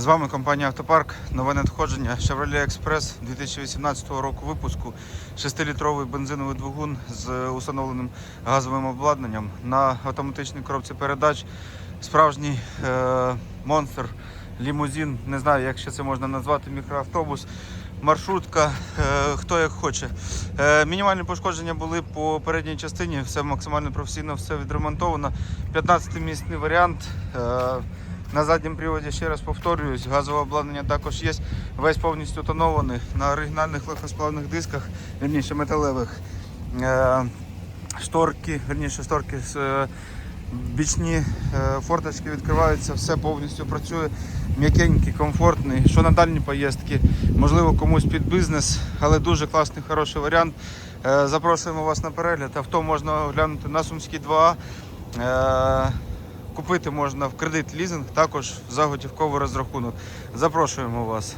З вами компанія Автопарк. Нове надходження Chevrolet Express 2018 року випуску. 6-літровий бензиновий двигун з установленим газовим обладнанням на автоматичній коробці передач. Справжній е, монстр, лімузин, не знаю, як ще це можна назвати, мікроавтобус. Маршрутка, е, хто як хоче. Е, мінімальні пошкодження були по передній частині, все максимально професійно, все відремонтовано. 15-місний варіант. На задньому приводі, ще раз повторююсь, газове обладнання також є. Весь повністю тонований на оригінальних легкосплавних дисках, вірніше металевих. Е, шторки, вірніше шторки з е, бічні е, форточки відкриваються, все повністю працює. М'якенький, комфортний. Що на дальні поїздки, можливо, комусь під бізнес, але дуже класний, хороший варіант. Запрошуємо вас на перегляд. Авто можна оглянути на Сумській 2А. Купити можна в кредит лізинг, також за готівковий розрахунок. Запрошуємо вас.